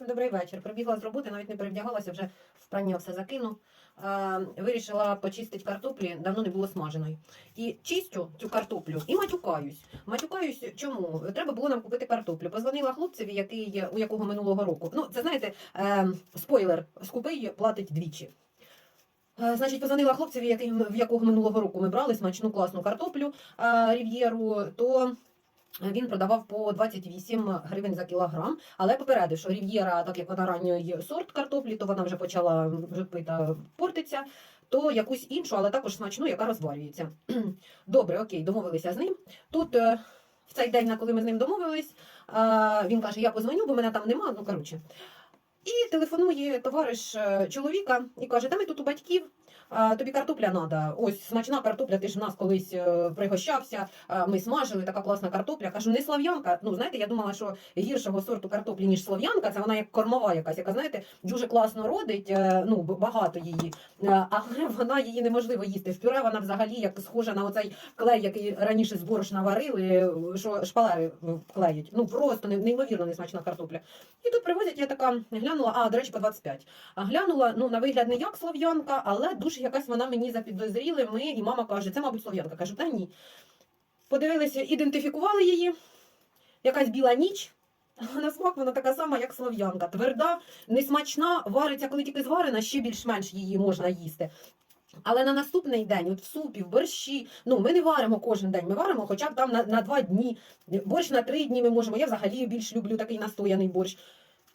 Добрий вечір. Прибігла з роботи, навіть не перевдягалася, вже в прання все закину. Е, вирішила почистити картоплі, давно не було смаженої. І чистю цю картоплю і матюкаюсь. Матюкаюсь чому? Треба було нам купити картоплю. Позвонила хлопцеві, який, у якого минулого року. Ну, це знаєте, е, спойлер, скупий платить двічі. Е, Значить, позвонила хлопцеві, який, в якого минулого року ми брали смачну класну картоплю е, рів'єру, то він продавав по 28 гривень за кілограм, але попередив, що рів'єра, так як вона ранньої сорт картоплі, то вона вже почала пита портиться, то якусь іншу, але також смачну, яка розварюється. Добре, окей, домовилися з ним. Тут е, в цей день, коли ми з ним домовились, він каже: Я позвоню, бо мене там нема. Ну коротше. І телефонує товариш е, чоловіка і каже: Та ми тут у батьків. А, Тобі картопля треба. Ось смачна картопля, ти ж в нас колись е, пригощався. а, Ми смажили, така класна картопля. Кажу, не слав'янка. Ну, знаєте, я думала, що гіршого сорту картоплі, ніж слов'янка, це вона як кормова якась, яка, знаєте, дуже класно родить, е, ну, багато її. Е, Але вона її неможливо їсти. В пюре вона взагалі як схожа на оцей клей, який раніше з борошна варили, що шпалери клеють. Ну просто не- неймовірно несмачна картопля. І тут привозять, я така глянула, а, до речі, по 25. А глянула, ну, на вигляд не як слов'янка, але дуже якась вона мені запідозріли. Ми, і мама каже, це, мабуть, слов'янка. Кажу, та ні. Подивилися, ідентифікували її. Якась біла ніч. На смак вона така сама, як слов'янка. Тверда, несмачна, вариться, коли тільки зварена, ще більш-менш її можна їсти. Але на наступний день, от в супі, в борщі, ну ми не варимо кожен день, ми варимо хоча б там на, на два дні. Борщ на три дні ми можемо. Я взагалі більш люблю такий настояний борщ.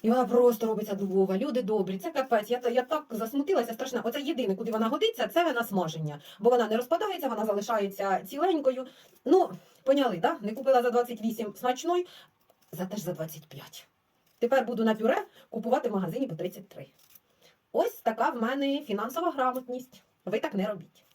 І вона просто робиться дубова. Люди добрі, це капець. Я, я так засмутилася страшно. Оце єдине, куди вона годиться, це на смаження. Бо вона не розпадається, вона залишається ціленькою. Ну, поняли, да? Не купила за 28 смачної, за теж за 25. Тепер буду на пюре купувати в магазині по 33. Ось така в мене фінансова грамотність. Ви так не робіть.